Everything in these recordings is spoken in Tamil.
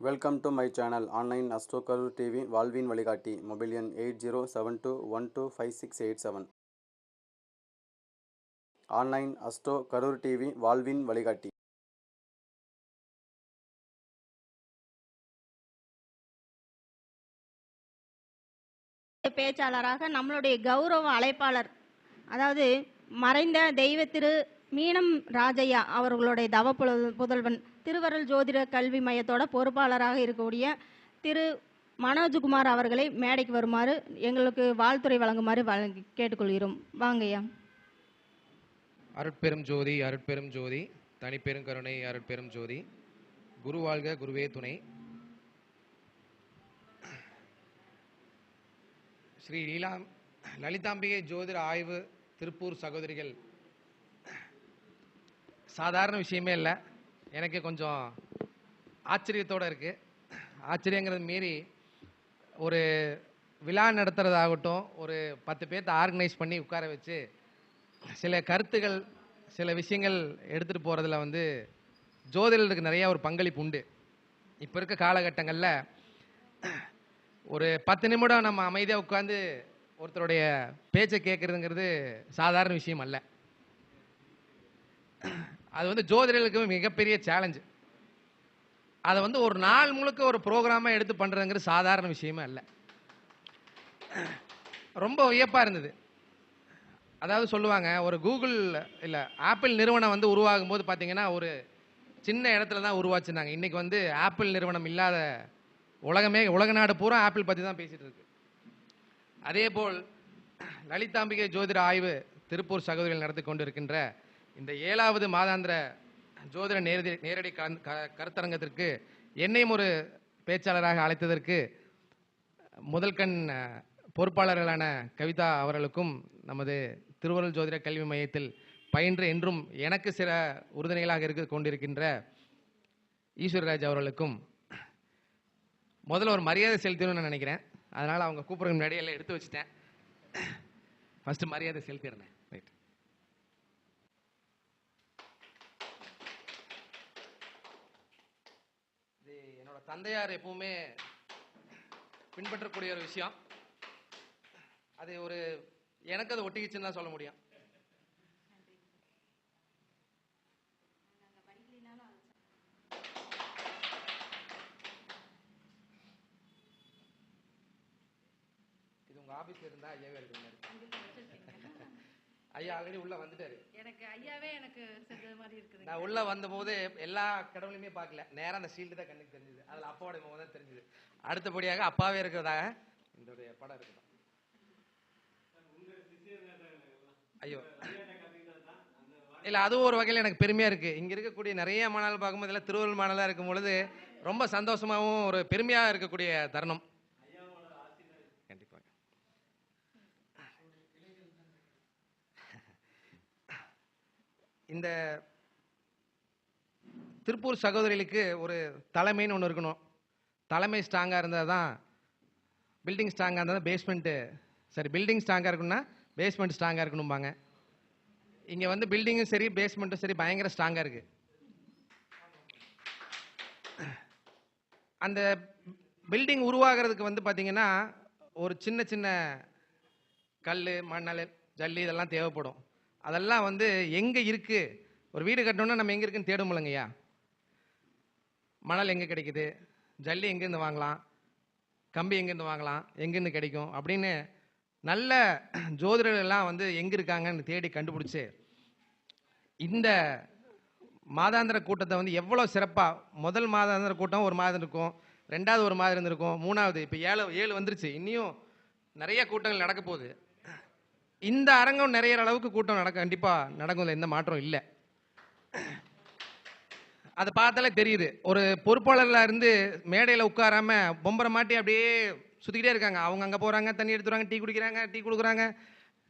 Welcome to my channel online astro TV வாழ்வின் வழிகாட்டி மொபைல் எண் eight zero seven two one two five six eight seven online astro Karur TV வாழ்வின் வழிகாட்டி பேச்சாளராக நம்மளுடைய கௌரவ அழைப்பாளர் அதாவது மறைந்த தெய்வ திரு மீனம் ராஜையா அவர்களுடைய தவ புதல்வன் திருவருள் ஜோதிட கல்வி மையத்தோட பொறுப்பாளராக இருக்கக்கூடிய திரு மனோஜ்குமார் அவர்களை மேடைக்கு வருமாறு எங்களுக்கு வாழ்த்துறை வழங்குமாறு வழங்கி கேட்டுக்கொள்கிறோம். வாங்கய்யா அருட்பெரும் ஜோதி அருட்பெரும் ஜோதி தனிப்பெரும் கருணை அருட்பெரும் ஜோதி. குரு வாழ்க குருவே துணை. ஸ்ரீ லீலா லலிதாம்பிகை ஜோதிட ஆய்வு திருப்பூர் சகோதரிகள். சாதாரண விஷயமே இல்லை. எனக்கு கொஞ்சம் ஆச்சரியத்தோடு இருக்குது ஆச்சரியங்கிறது மீறி ஒரு விழா நடத்துகிறதாகட்டும் ஒரு பத்து பேர்த்த ஆர்கனைஸ் பண்ணி உட்கார வச்சு சில கருத்துகள் சில விஷயங்கள் எடுத்துகிட்டு போகிறதுல வந்து ஜோதிடருக்கு நிறையா ஒரு பங்களிப்பு உண்டு. இப்போ இருக்க காலகட்டங்களில் ஒரு பத்து நிமிடம் நம்ம அமைதியாக உட்காந்து ஒருத்தருடைய பேச்சை கேட்குறதுங்கிறது சாதாரண விஷயம் அல்ல. அது வந்து ஜோதிடர்களுக்கு மிகப்பெரிய சேலஞ்சு அதை வந்து ஒரு நாள் முழுக்க ஒரு ப்ரோக்ராமாக எடுத்து பண்ணுறதுங்கிறது சாதாரண விஷயமே இல்லை ரொம்ப வியப்பாக இருந்தது. அதாவது சொல்லுவாங்க ஒரு கூகுள் இல்லை ஆப்பிள் நிறுவனம் வந்து உருவாகும் போது பார்த்தீங்கன்னா ஒரு சின்ன இடத்துல தான் உருவாச்சுனாங்க. இன்னைக்கு வந்து ஆப்பிள் நிறுவனம் இல்லாத உலகமே உலக நாடு பூரா ஆப்பிள் பற்றி தான் பேசிகிட்டு இருக்கு. அதே போல் லலிதாம்பிகை ஜோதிட ஆய்வு திருப்பூர் சகோதரிகள் நடத்தி கொண்டிருக்கின்ற இந்த ஏழாவது மாதாந்திர ஜோதிட நேரடி நேரடி க- கருத்தரங்கத்திற்கு என்னையும் ஒரு பேச்சாளராக அழைத்ததற்கு முதல்கண் பொறுப்பாளர்களான கவிதா அவர்களுக்கும் நமது திருவருள் ஜோதிட கல்வி மையத்தில் பயின்று என்றும் எனக்கு சில உறுதுணைகளாக இருக்க கொண்டிருக்கின்ற ஈஸ்வரராஜ் அவர்களுக்கும் முதல்ல ஒரு மரியாதை செலுத்தணும்னு நான் நினைக்கிறேன். அதனால் அவங்க கூப்பிட்ற முன்னாடி எல்லாம் எடுத்து வச்சுட்டேன். ஃபஸ்ட்டு மரியாதை செலுத்திடுறேன் ரைட் இது என்னோட தந்தையார் எப்பவுமே பின்பற்றக்கூடிய ஒரு விஷயம். அது ஒரு எனக்கு அது ஒட்டிக்கிச்சுன்னு தான் சொல்ல முடியும். இது உங்க ஆபீஸ்ல இருந்தா ஐயாவே இருக்கு ஐயா ஆல்ரெடி உள்ள வந்துட்டாரு. எனக்கு ஐயாவே எனக்கு செஞ்ச மாதிரி இருக்குது. நான் உள்ள வந்தபோது எல்லா கடவுளையுமே பார்க்கல. நேரா அந்த ஷீல்டு தான் கண்ணுக்கு தெரிஞ்சது. அதுல அப்பாவோட முகம் தான் தெரிஞ்சது. அடுத்தபடியாக அப்பாவே இருக்கிறதாக இந்த படம் இருக்கட்டும் ஐயோ. இல்ல அதுவும் ஒரு வகையில் எனக்கு பெருமையா இருக்கு. இங்க இருக்கக்கூடிய நிறைய மாணவர்கள் பார்க்கும்போது எல்லாம் திருவள்ளுவர் மாணவர்களா இருக்கும் பொழுது ரொம்ப சந்தோஷமாவும் ஒரு பெருமையா இருக்கக்கூடிய தருணம் கண்டிப்பாக இந்த திருப்பூர் சகோதரிகளுக்கு ஒரு தலைமைன்னு ஒன்று இருக்கணும். தலைமை ஸ்ட்ராங்காக இருந்தால் தான் பில்டிங் ஸ்ட்ராங்காக இருந்தால் தான் பேஸ்மெண்ட்டு சரி பில்டிங் ஸ்ட்ராங்காக இருக்குன்னா பேஸ்மெண்ட் ஸ்ட்ராங்காக இருக்கணும்பாங்க. இங்கே வந்து பில்டிங்கும் சரி பேஸ்மெண்ட்டும் சரி பயங்கர ஸ்ட்ராங்காக இருக்குது அந்த பில்டிங் உருவாகிறதுக்கு வந்து பார்த்திங்கன்னா ஒரு சின்ன சின்ன கல் மணல் ஜல்லி இதெல்லாம் தேவைப்படும். அதெல்லாம் வந்து எங்கே இருக்குது ஒரு வீடு கட்டணும்னா நம்ம எங்கே இருக்குன்னு தேடுமில்லங்கய்யா மணல் எங்கே கிடைக்குது? ஜல்லி எங்கேருந்து வாங்கலாம்? கம்பி எங்கேருந்து வாங்கலாம்? எங்கேருந்து கிடைக்கும்? அப்படின்னு நல்ல ஜோதிடர்கள்லாம் வந்து எங்கே இருக்காங்கன்னு தேடி கண்டுபிடிச்சி இந்த மாதாந்திர கூட்டத்தை வந்து எவ்வளோ சிறப்பாக முதல் மாதாந்திர கூட்டம் ஒரு மாதம் இருக்கும் ரெண்டாவது ஒரு மாதம் இருந்திருக்கும் மூணாவது இப்போ ஏழு ஏழு வந்துருச்சு இன்னியும் நிறைய கூட்டங்கள் நடக்க போகுது. இந்த அரங்கம் நிறைய அளவுக்கு கூட்டம் நடக்க கண்டிப்பாக நடக்கும் எந்த மாற்றம் இல்லை. அதை பார்த்தாலே தெரியுது. ஒரு பொறுப்பாளர்ல இருந்து மேடையில் உட்காராம பொம்பரை மாட்டி அப்படியே சுற்றிக்கிட்டே இருக்காங்க. அவங்க அங்கே போகிறாங்க தண்ணி எடுத்துறாங்க டீ குடிக்கிறாங்க டீ கொடுக்குறாங்க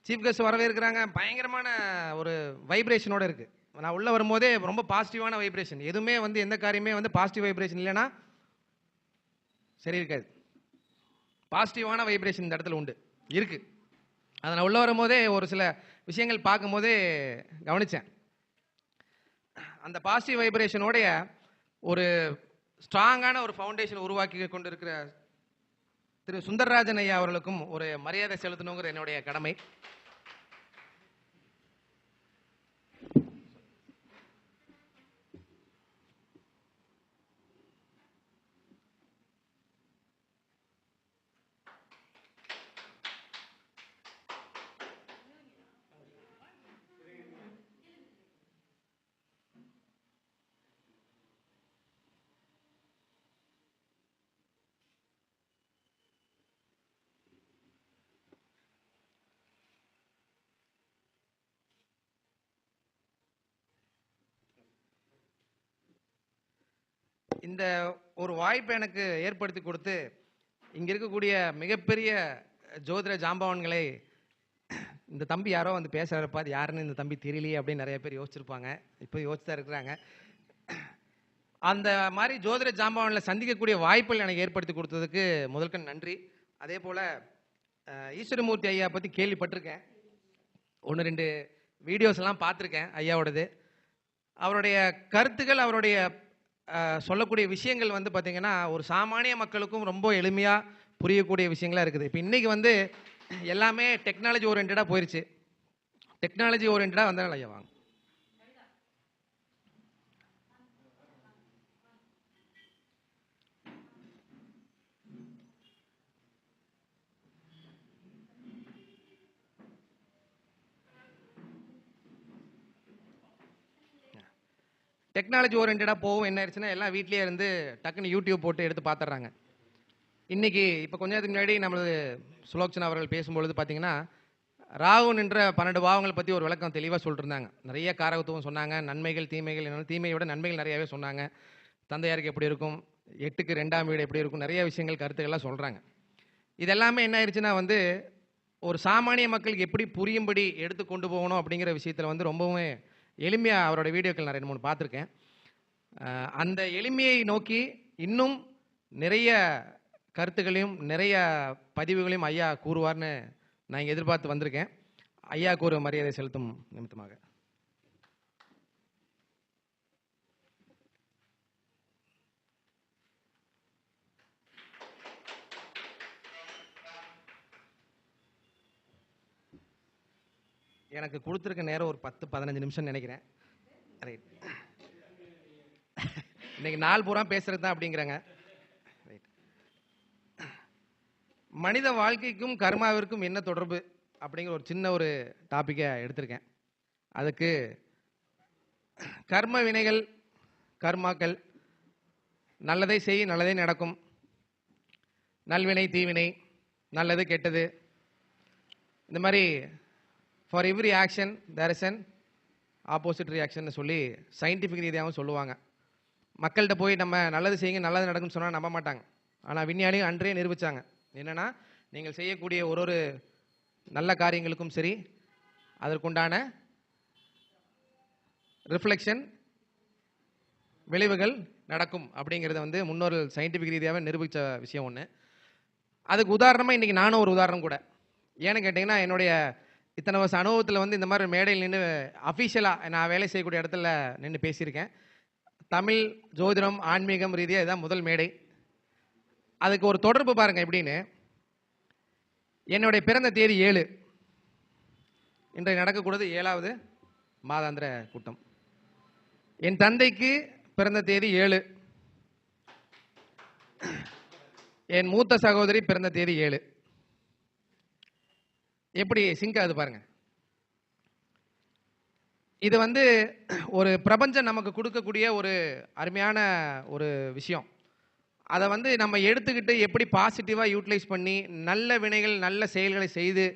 சீஃப் கெஸ்ட் வரவே இருக்கிறாங்க பயங்கரமான ஒரு வைப்ரேஷனோடு இருக்குது நான் உள்ளே வரும்போதே ரொம்ப பாசிட்டிவான வைப்ரேஷன். எதுவுமே வந்து எந்த காரியமே வந்து பாசிட்டிவ் வைப்ரேஷன் இல்லைன்னா சரி இருக்காது. பாசிட்டிவான வைப்ரேஷன் இந்த இடத்துல உண்டு. இருக்குது அதை நான் உள்ளே வரும்போதே ஒரு சில விஷயங்கள் பார்க்கும்போதே கவனித்தேன் அந்த பாசிட்டிவ் வைப்ரேஷனோடைய ஒரு ஸ்ட்ராங்கான ஒரு ஃபவுண்டேஷன் உருவாக்கி கொண்டிருக்கிற திரு சுந்தரராஜன் ஐயா அவர்களுக்கும் ஒரு மரியாதை செலுத்தணுங்கிற என்னுடைய கடமை. இந்த ஒரு வாய்ப்பை எனக்கு ஏற்படுத்தி கொடுத்து இங்கே இருக்கக்கூடிய மிகப்பெரிய ஜோதிட ஜாம்பவான்களை இந்த தம்பி யாரோ வந்து பேசுகிறப்ப அது யாருன்னு இந்த தம்பி தெரியலையே அப்படின்னு நிறைய பேர் யோசிச்சிருப்பாங்க. இப்போ யோசிச்சு தான் இருக்கிறாங்க. அந்த மாதிரி ஜோதிட ஜாம்பவானில் சந்திக்கக்கூடிய வாய்ப்புகள் எனக்கு ஏற்படுத்தி கொடுத்ததுக்கு முதல்கண் நன்றி. அதே போல் ஈஸ்வரமூர்த்தி ஐயா பற்றி கேள்விப்பட்டிருக்கேன். ஒன்று ரெண்டு வீடியோஸ் எல்லாம் பார்த்துருக்கேன் ஐயாவோடது. அவருடைய கருத்துக்கள் அவருடைய சொல்லக்கூடிய விஷயங்கள் வந்து பார்த்திங்கன்னா ஒரு சாமானிய மக்களுக்கும் ரொம்ப எளிமையாக புரியக்கூடிய விஷயங்களாக இருக்குது. இப்போ இன்னைக்கு வந்து எல்லாமே டெக்னாலஜி ஓரியன்டாக போயிடுச்சு டெக்னாலஜி ஓரியன்டாக வந்தனால ஐயா வாங்க. டெக்னாலஜி ஓரியன்டாக போகும் என்ன ஆயிடுச்சுன்னா எல்லாம் வீட்லேயே இருந்து டக்குன்னு யூடியூப் போட்டு எடுத்து பார்த்துட்றாங்க இன்னைக்கு இப்போ கொஞ்ச நேரத்துக்கு முன்னாடி நம்மளது சுலோக்ஷன் அவர்கள் பேசும்பொழுது பார்த்தீங்கன்னா ராகு நின்ற பன்னெண்டு பாவங்களை பற்றி ஒரு விளக்கம் தெளிவாக சொல்லிருந்தாங்க. நிறைய காரகத்துவம் சொன்னாங்க நன்மைகள் தீமைகள் என்னென்ன தீமையை விட நன்மைகள் நிறையாவே சொன்னாங்க. தந்தையாருக்கு எப்படி இருக்கும் எட்டுக்கு ரெண்டாம் வீடு எப்படி இருக்கும் நிறைய விஷயங்கள் கருத்துக்கள்லாம் சொல்கிறாங்க இதெல்லாமே என்ன ஆயிடுச்சுன்னா வந்து ஒரு சாமானிய மக்களுக்கு எப்படி புரியும்படி எடுத்து கொண்டு போகணும் அப்படிங்கிற விஷயத்தில் வந்து ரொம்பவுமே எளிமையாக அவரோட வீடியோக்கள் நான் ரெண்டு மூணு பார்த்துருக்கேன். அந்த எளிமையை நோக்கி இன்னும் நிறைய கருத்துக்களையும் நிறைய பதிவுகளையும் ஐயா கூறுவார்னு நான் எதிர்பார்த்து வந்திருக்கேன். ஐயாவுக்கு ஒரு மரியாதை செலுத்தும் நிமித்தமாக. எனக்கு கொடுத்துருக்க நேரம் ஒரு பத்து பதினஞ்சு நிமிஷம் நினைக்கிறேன். ரைட் இன்னைக்கு நாள் பூரா பேசுறது தான் அப்படிங்கிறாங்க. ரைட் மனித வாழ்க்கைக்கும் கர்மாவிற்கும் என்ன தொடர்பு அப்படிங்கிற ஒரு சின்ன ஒரு டாப்பிக்கை எடுத்திருக்கேன். அதுக்கு கர்ம வினைகள் கர்மாக்கள் நல்லதை செய் நல்லதே நடக்கும். நல்வினை தீவினை நல்லது கெட்டது. இந்த மாதிரி for every action there is an opposite reaction சொல்லி சயின்டிஃபிக் ரீதியாகவும் சொல்லுவாங்க. மக்கள்கிட்ட போய் நம்ம நல்லது செய்யுங்க நல்லது நடக்கும்னு சொன்னால் நம்ப மாட்டாங்க. ஆனால் விஞ்ஞானிகள் அன்றே நிரூபித்தாங்க என்னென்னா நீங்கள் செய்யக்கூடிய ஒரு ஒரு நல்ல காரியங்களுக்கும் சரி அதற்குண்டான ரிஃப்ளெக்ஷன் விளைவுகள் நடக்கும் அப்படிங்கிறத வந்து முன்னோர்கள் சயின்டிஃபிக் ரீதியாகவே நிரூபித்த விஷயம் ஒன்று அதுக்கு உதாரணமாக இன்றைக்கி நானும் ஒரு உதாரணம் கூட. ஏன்னு கேட்டிங்கன்னா என்னுடைய இத்தனை வருஷம் அனுபவத்தில் வந்து இந்த மாதிரி மேடையில் நின்று அஃபிஷியலாக நான் வேலை செய்யக்கூடிய இடத்துல நின்று பேசியிருக்கேன். தமிழ் ஜோதிடம் ஆன்மீகம் ரீதியாக இதுதான் முதல் மேடை. அதுக்கு ஒரு தொடர்பு பாருங்கள் எப்படின்னு. என்னுடைய பிறந்த தேதி ஏழு. இன்றைக்கு நடக்கக்கூடாது ஏழாவது மாதாந்திர கூட்டம். என் தந்தைக்கு பிறந்த தேதி ஏழு. என் மூத்த சகோதரி பிறந்த தேதி ஏழு. எப்படி சிங்க் ஆகுது பாருங்க. இது வந்து ஒரு பிரபஞ்சம் நமக்கு கொடுக்கக்கூடிய ஒரு அருமையான ஒரு விஷயம். அதை வந்து நம்ம எடுத்துக்கிட்டு எப்படி பாசிட்டிவாக யூட்டிலைஸ் பண்ணி நல்ல வினைகள் நல்ல செயல்களை செய்து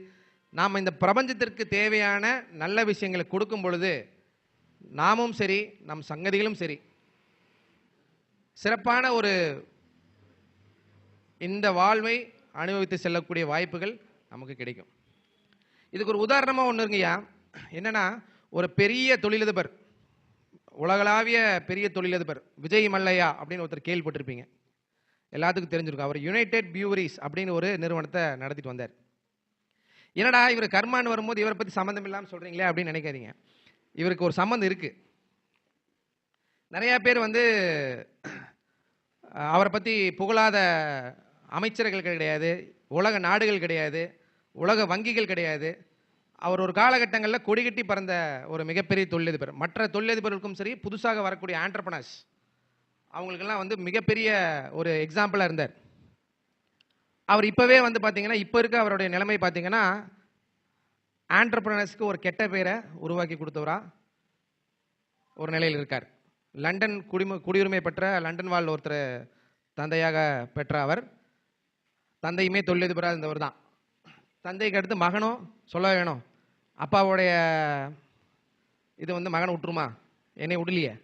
நாம் இந்த பிரபஞ்சத்திற்கு தேவையான நல்ல விஷயங்களை கொடுக்கும் பொழுது நாமும் சரி நம் சங்கதிகளும் சரி சிறப்பான ஒரு இந்த வாழ்வை அனுபவித்து செல்லக்கூடிய வாய்ப்புகள் நமக்கு கிடைக்கும். இதுக்கு ஒரு உதாரணமாக ஒன்று இருங்கய்யா என்னென்னா ஒரு பெரிய தொழிலதிபர் உலகளாவிய பெரிய தொழிலதிபர் விஜய் மல்லையா அப்படின்னு ஒருத்தர் கேள்விப்பட்டிருப்பீங்க. எல்லாத்துக்கும் தெரிஞ்சிருக்கும். அவர் யுனைடெட் பியூரிஸ் அப்படின்னு ஒரு நிறுவனத்தை நடத்திட்டு வந்தார். என்னடா இவர் கர்மான்னு வரும்போது இவரை பற்றி சம்மந்தம் இல்லாமல் சொல்கிறீங்களே அப்படின்னு நினைக்காதீங்க. இவருக்கு ஒரு சம்மந்தம் இருக்குது நிறையா பேர் வந்து அவரை பற்றி புகழாத அமைச்சர்கள் கிடையாது உலக நாடுகள் கிடையாது உலக வங்கிகள் கிடையாது. அவர் ஒரு காலகட்டங்களில் கொடிகட்டி பறந்த ஒரு மிகப்பெரிய தொழிலதிபர். மற்ற தொழிலதிபர்களுக்கும் சரி புதுசாக வரக்கூடிய ஆண்டர்பனர்ஸ் அவங்களுக்கெல்லாம் வந்து மிகப்பெரிய ஒரு எக்ஸாம்பிளாக இருந்தார். அவர் இப்போவே வந்து பார்த்தீங்கன்னா இப்போ இருக்க அவருடைய நிலைமை பார்த்தீங்கன்னா ஆண்டர்பிரனர்ஸ்க்கு ஒரு கெட்ட பேரை உருவாக்கி கொடுத்தவரா ஒரு நிலையில் இருக்கார். லண்டன் குடிம குடியுரிமை பெற்ற லண்டன் வாழ் ஒருத்தர் தந்தையாக பெற்ற அவர். தந்தையுமே தொழிலதிபராக இருந்தவர் தான். தந்தைக்கு அடுத்து மகனும் சொல்ல வேணும். அப்பாவுடைய இது வந்து மகனை விட்டுருமா என்னை விடலையே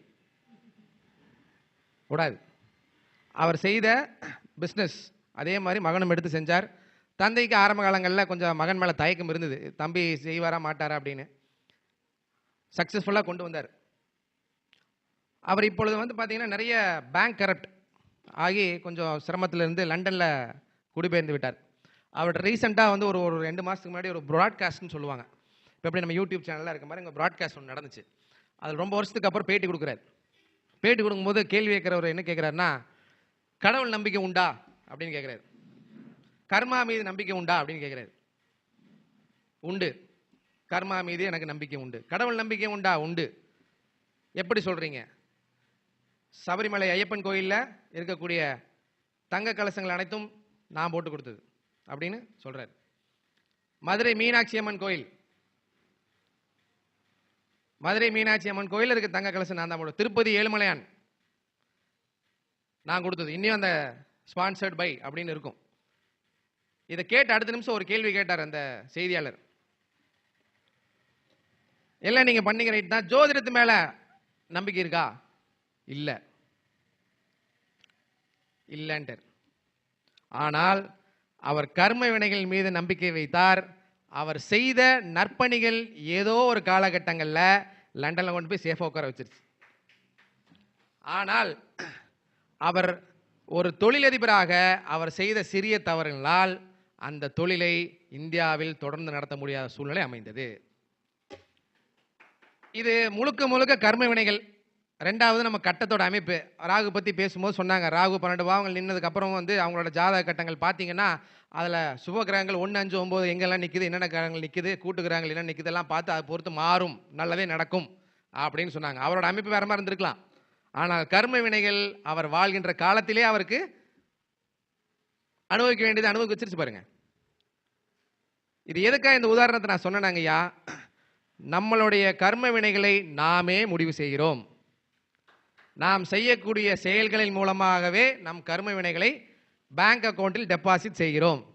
விடாது அவர் செய்த பிஸ்னஸ் அதே மாதிரி மகனும் எடுத்து செஞ்சார். தந்தைக்கு ஆரம்ப காலங்களில் கொஞ்சம் மகன் மேலே தயக்கம் இருந்தது. தம்பி செய்வாரா மாட்டாரா அப்படின்னு. சக்ஸஸ்ஃபுல்லாக கொண்டு வந்தார். அவர் இப்பொழுது வந்து பார்த்திங்கன்னா நிறைய பேங்க் கரப்ட் ஆகி கொஞ்சம் சிரமத்தில் இருந்து லண்டனில் குடிபெயர்ந்து விட்டார். அவர் ரீசெண்டாக வந்து ஒரு ஒரு ரெண்டு மாதத்துக்கு முன்னாடி ஒரு ப்ராட்காஸ்ட்னு சொல்லுவாங்க. இப்போ எப்படி நம்ம யூடியூப் சேனலில் இருக்க மாதிரி இங்கே ப்ராட்காஸ்ட் ஒன்று நடந்துச்சு. அது ரொம்ப வருஷத்துக்கு அப்புறம் பேட்டி கொடுக்குறாரு. பேட்டி கொடுக்கும்போது கேள்வி கேட்குறவர் என்ன கேட்குறாருன்னா கடவுள் நம்பிக்கை உண்டா? அப்படின்னு கேட்குறாரு. கர்மா மீது நம்பிக்கை உண்டா? அப்படின்னு கேட்குறாரு. உண்டு. கர்மா மீது எனக்கு நம்பிக்கை உண்டு. கடவுள் நம்பிக்கை உண்டா? உண்டு. எப்படி சொல்கிறீங்க சபரிமலை ஐயப்பன் கோயிலில் இருக்கக்கூடிய தங்க கலசங்கள் அனைத்தும் நான் போட்டு கொடுத்தது. அப்படின்னு சொல்றாரு. மதுரை மீனாட்சி அம்மன் கோயில். மதுரை மீனாட்சி அம்மன் கோயில் இருக்க தங்க கலசம் நான் தான் போடுவேன். திருப்பதி ஏழுமலையான். நான் கொடுத்தது. இன்னும் அந்த ஸ்பான்சர்ட் பை அப்படின்னு இருக்கும். இதை கேட்டு அடுத்த நிமிஷம் ஒரு கேள்வி கேட்டார் அந்த செய்தியாளர். எல்லாம் நீங்க பண்ணீங்க ரைட் தான். ஜோதிடத்து மேல நம்பிக்கை இருக்கா? இல்ல. இல்லைன்ட்டு ஆனால் அவர் கர்ம வினைகள் மீது நம்பிக்கை வைத்தார். அவர் செய்த நற்பணிகள் ஏதோ ஒரு காலகட்டங்களில் லண்டனில் கொண்டு போய் சேஃபாக உட்கார வச்சிருச்சு. ஆனால் அவர் ஒரு தொழிலதிபராக அவர் செய்த சிறிய தவறுகளால் அந்த தொழிலை இந்தியாவில் தொடர்ந்து நடத்த முடியாத சூழ்நிலை அமைந்தது. இது முழுக்க முழுக்க கர்ம வினைகள் ரெண்டாவது நம்ம கட்டத்தோட அமைப்பு. ராகு பற்றி பேசும்போது சொன்னாங்க. ராகு பன்னெண்டு பாவங்கள் நின்னதுக்கப்புறம் வந்து அவங்களோட ஜாதக கட்டங்கள் பார்த்தீங்கன்னா அதில் சுப கிரகங்கள் ஒன்று அஞ்சு ஒம்பது எங்கெல்லாம் நிற்குது என்னென்ன கிரகங்கள் நிற்குது கூட்டு கிரகங்கள் என்ன நிற்கிது எல்லாம் பார்த்து அதை பொறுத்து மாறும். நல்லதே நடக்கும் அப்படின்னு சொன்னாங்க. அவரோட அமைப்பு வேற மாதிரி இருந்திருக்கலாம். ஆனால் கர்ம வினைகள் அவர் வாழ்கின்ற காலத்திலே அவருக்கு அனுபவிக்க வேண்டியது அனுபவிக்க வச்சிருச்சு பாருங்க. இது எதுக்காக இந்த உதாரணத்தை நான் சொன்னேனாங்க ஐயா நம்மளுடைய கர்ம வினைகளை நாமே முடிவு செய்கிறோம். நாம் செய்யக்கூடிய செயல்களின் மூலமாகவே நம் கர்ம வினைகளை பேங்க் அக்கௌண்ட்டில் டெபாசிட் செய்கிறோம்.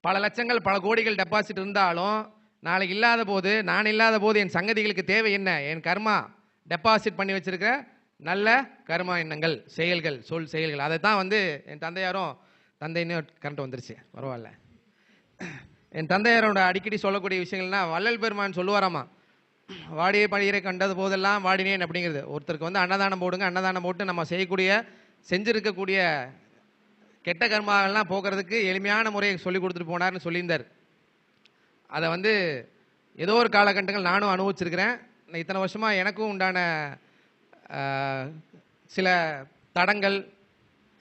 பல லட்சங்கள் பல கோடிகள் டெபாசிட் இருந்தாலும் நாளைக்கு இல்லாத போது நான் இல்லாத போது என் சங்கதிகளுக்கு தேவை என்ன? என் கர்மா? டெபாசிட் பண்ணி வச்சிருக்கிற நல்ல கர்மா எண்ணங்கள் செயல்கள் சொல் செயல்கள். அதை தான் வந்து என் தந்தையாரும் தந்தைன்னு கரண்ட் வந்துருச்சு. பரவாயில்ல. என் தந்தையாரோட அடிக்கடி சொல்லக்கூடிய விஷயங்கள்னா வள்ளல் பெருமான் சொல்லுவாராமா வாடியை பணியரை கண்டது போதெல்லாம் வாடினேன் அப்படிங்கிறது. ஒருத்தருக்கு வந்து அன்னதானம் போடுங்க அன்னதானம் போட்டு நம்ம செய்யக்கூடிய செஞ்சுருக்கக்கூடிய கெட்ட கர்மாவெல்லாம் போக்குறதுக்கு எளிமையான முறையை சொல்லி கொடுத்துட்டு போனார்னு சொல்லியிருந்தார். அதை வந்து ஏதோ ஒரு காலகட்டங்கள் நானும் அனுபவிச்சிருக்கிறேன். இத்தனை வருஷமாக எனக்கும் உண்டான சில தடங்கள்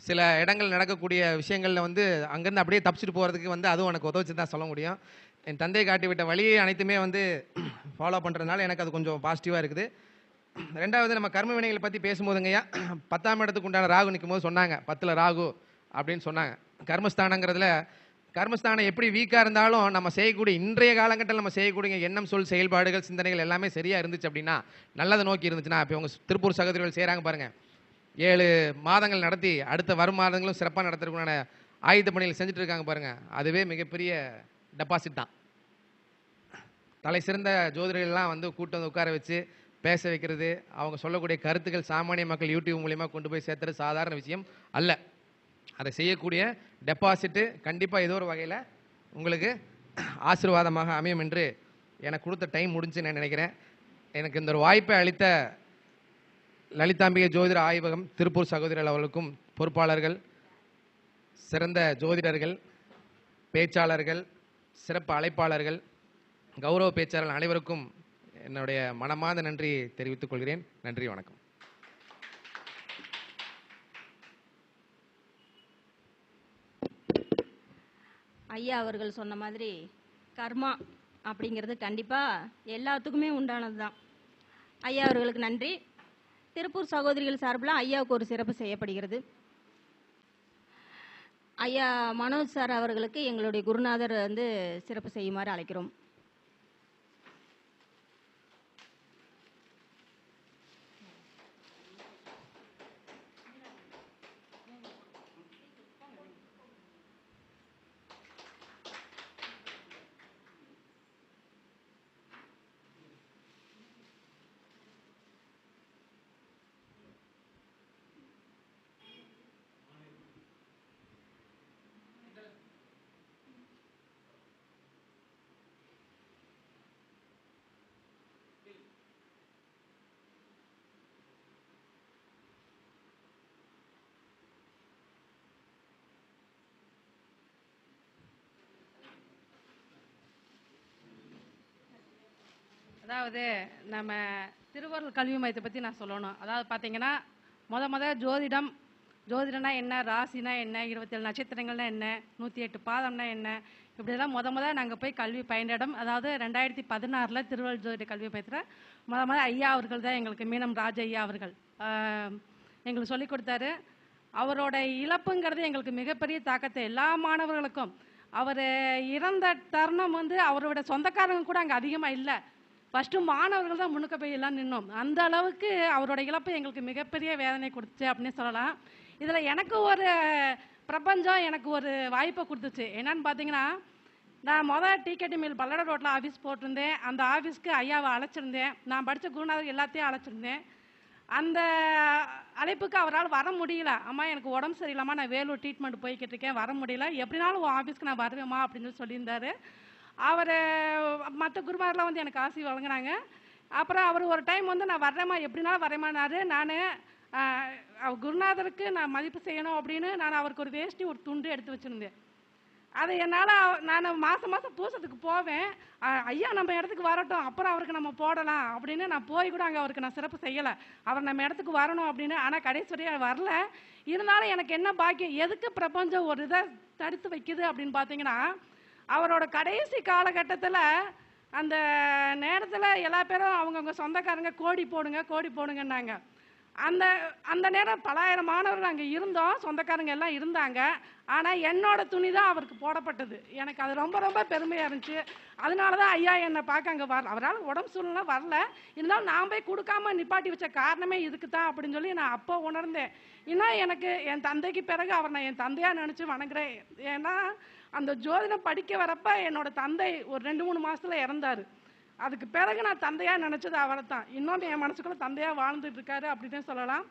சில இடங்கள் நடக்கக்கூடிய விஷயங்களில் வந்து அங்கேருந்து அப்படியே தப்பிச்சுட்டு போகிறதுக்கு வந்து அதுவும் எனக்கு உதவிச்சு தான் சொல்ல முடியும். என் தந்தை காட்டி விட்ட வழியை அனைத்துமே வந்து ஃபாலோ பண்ணுறதுனால எனக்கு அது கொஞ்சம் பாசிட்டிவாக இருக்குது. ரெண்டாவது நம்ம கர்ம வினைகளை பற்றி பேசும்போதுங்கய்யா பத்தாம் இடத்துக்கு உண்டான ராகு நிற்கும் போது சொன்னாங்க பத்தில் ராகு அப்படின்னு சொன்னாங்க. கர்மஸ்தானங்கிறதுல கர்மஸ்தானம் எப்படி வீக்காக இருந்தாலும் நம்ம செய்யக்கூடிய இன்றைய காலகட்டத்தில் நம்ம செய்யக்கூடிய எண்ணம் சொல் செயல்பாடுகள் சிந்தனைகள் எல்லாமே சரியாக இருந்துச்சு அப்படின்னா நல்லதை நோக்கி இருந்துச்சுன்னா இப்போ உங்கள் திருப்பூர் சகோதரிகள் செய்கிறாங்க பாருங்கள் ஏழு மாதங்கள் நடத்தி அடுத்த வரும் மாதங்களும் சிறப்பாக நடத்துறதுக்குண்டான ஆயுத பணிகள் செஞ்சுட்டு இருக்காங்க பாருங்கள் அதுவே மிகப்பெரிய டெபாசிட் தான். தலை சிறந்த ஜோதிடர்கள்லாம் வந்து கூட்டம் வந்து உட்கார வச்சு பேச வைக்கிறது அவங்க சொல்லக்கூடிய கருத்துக்கள் சாமானிய மக்கள் யூடியூப் மூலியமாக கொண்டு போய் சேர்த்துறது சாதாரண விஷயம் அல்ல. அதை செய்யக்கூடிய டெபாசிட்டு கண்டிப்பாக ஏதோ ஒரு வகையில் உங்களுக்கு ஆசீர்வாதமாக அமையும் என்று எனக்கு கொடுத்த டைம் முடிஞ்சு நான் நினைக்கிறேன். எனக்கு இந்த ஒரு வாய்ப்பை அளித்த லலிதாம்பிகை ஜோதிட ஆய்வகம் திருப்பூர் சகோதரர் அவர்களுக்கும் பொறுப்பாளர்கள் சிறந்த ஜோதிடர்கள் பேச்சாளர்கள் சிறப்பு அழைப்பாளர்கள் கௌரவ பேச்சாளர் அனைவருக்கும் என்னுடைய மனமார்ந்த நன்றி தெரிவித்துக் கொள்கிறேன். நன்றி வணக்கம். ஐயா அவர்கள் சொன்ன மாதிரி கர்மா அப்படிங்கிறது கண்டிப்பாக எல்லாத்துக்குமே உண்டானது தான் ஐயா அவர்களுக்கு நன்றி. திருப்பூர் சகோதரிகள் சார்பில் ஐயாவுக்கு ஒரு சிறப்பு செய்யப்படுகிறது. ஐயா மனோஜ் சார் அவர்களுக்கு எங்களுடைய குருநாதர் வந்து சிறப்பு செய்யுமாறு அழைக்கிறோம். அதாவது நம்ம திருவருள் கல்வி மையத்தை பற்றி நான் சொல்லணும். அதாவது பார்த்தீங்கன்னா முத முத ஜோதிடம் ஜோதிடம்னா என்ன ராசினா என்ன இருபத்தேழு நட்சத்திரங்கள்னா என்ன நூற்றி எட்டு பாதம்னா என்ன இப்படிலாம் முத முத நாங்கள் போய் கல்வி பயின்றிடம் அதாவது ரெண்டாயிரத்தி பதினாறில் திருவள்ளுவர் ஜோதிட கல்வி மையத்தில் முத முத ஐயா அவர்கள் தான் எங்களுக்கு மீனம் ராஜ ஐயா அவர்கள். எங்களுக்கு சொல்லிக் கொடுத்தாரு. அவரோட இழப்புங்கிறது எங்களுக்கு மிகப்பெரிய தாக்கத்தை எல்லா மாணவர்களுக்கும். அவர் இறந்த தருணம் வந்து அவரோட சொந்தக்காரங்க கூட அங்கே அதிகமாக இல்லை. ஃபஸ்ட்டு மாணவர்கள் தான் முன்னுக்க போய் எல்லாம் நின்னோம். அந்த அளவுக்கு அவரோட இழப்பு எங்களுக்கு மிகப்பெரிய வேதனை கொடுத்துச்சு அப்படின்னு சொல்லலாம். இதில் எனக்கு ஒரு பிரபஞ்சம் எனக்கு ஒரு வாய்ப்பை கொடுத்துச்சு. என்னன்னு பார்த்தீங்கன்னா நான் மொதல் டிகேடி மில் பல்லட ரோட்டில் ஆஃபீஸ் போட்டிருந்தேன். அந்த ஆஃபீஸ்க்கு ஐயாவை அழைச்சிருந்தேன். நான் படித்த குருநாதர் எல்லாத்தையும் அழைச்சிருந்தேன். அந்த அழைப்புக்கு அவரால் வர முடியல. அம்மா எனக்கு உடம்பு சரியில்லாமல் நான் வேலூர் ட்ரீட்மெண்ட் போய்கிட்டு இருக்கேன். வர முடியல. எப்படினாலும் உன் ஆஃபீஸ்க்கு நான் வருவேம்மா அப்படின்னு சொல்லியிருந்தாரு. அவர் மற்ற குருமாரெலாம் வந்து எனக்கு ஆசி வழங்கினாங்க. அப்புறம் அவர் ஒரு டைம் வந்து நான் வர்றேம்மா எப்படினாலும் வரேம்மானாரு நான் குருநாதருக்கு நான் மதிப்பு செய்யணும் அப்படின்னு நான் அவருக்கு ஒரு வேஷ்டி ஒரு துண்டு எடுத்து வச்சுருந்தேன். அதை என்னால் நான் மாதம் மாதம் பூசத்துக்கு போவேன். ஐயா நம்ம இடத்துக்கு வரட்டும். அப்புறம் அவருக்கு நம்ம போடலாம் அப்படின்னு நான் போய் கூட அங்கே அவருக்கு நான் சிறப்பு செய்யலை. அவர் நம்ம இடத்துக்கு வரணும் அப்படின்னு ஆனால் கடைசி வரையும் வரல. இருந்தாலும் எனக்கு என்ன பாக்கியம்? எதுக்கு பிரபஞ்சம் ஒரு இதை தடுத்து வைக்குது அப்படின்னு பார்த்தீங்கன்னா அவரோட கடைசி காலகட்டத்தில் அந்த நேரத்தில் எல்லா பேரும் அவங்கவுங்க சொந்தக்காரங்க கோடி போடுங்க கோடி போடுங்கன்னாங்க. அந்த அந்த நேரம் பலாயிரம் மாணவர்கள் அங்கே இருந்தோம் சொந்தக்காரங்க எல்லாம் இருந்தாங்க. ஆனால் என்னோட துணி தான் அவருக்கு போடப்பட்டது. எனக்கு அது ரொம்ப ரொம்ப பெருமையாக இருந்துச்சு. அதனால தான் ஐயா என்னை பார்க்க அங்கே வரல அவரால் உடம்பு சூழ்நிலை வரல. இருந்தாலும் நான் போய் கொடுக்காம நிப்பாட்டி வச்ச காரணமே இதுக்கு தான் அப்படின்னு சொல்லி நான் அப்போ உணர்ந்தேன். இன்னும் எனக்கு என் தந்தைக்கு பிறகு அவர் நான் என் தந்தையாக நினச்சி வணங்குறேன். ஏன்னா அந்த ஜோதிடம் படிக்க வரப்ப என்னோட தந்தை ஒரு ரெண்டு மூணு மாசத்துல இறந்தாரு. அதுக்கு பிறகு நான் தந்தையா நினைச்சது அவரை தான் இன்னும் என் மனசுக்குள்ள தந்தையா வாழ்ந்துட்டு இருக்காரு அப்படின்னு சொல்லலாம்.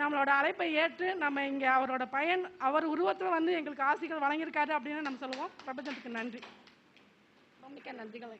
நம்மளோட அழைப்பை ஏற்று நம்ம இங்க அவரோட பயன் அவர் உருவத்துல வந்து எங்களுக்கு ஆசிகள் வழங்கியிருக்காரு அப்படின்னு நம்ம சொல்லுவோம். பிரபஞ்சத்துக்கு நன்றி. ரொம்ப மிக்க நன்றிகளை.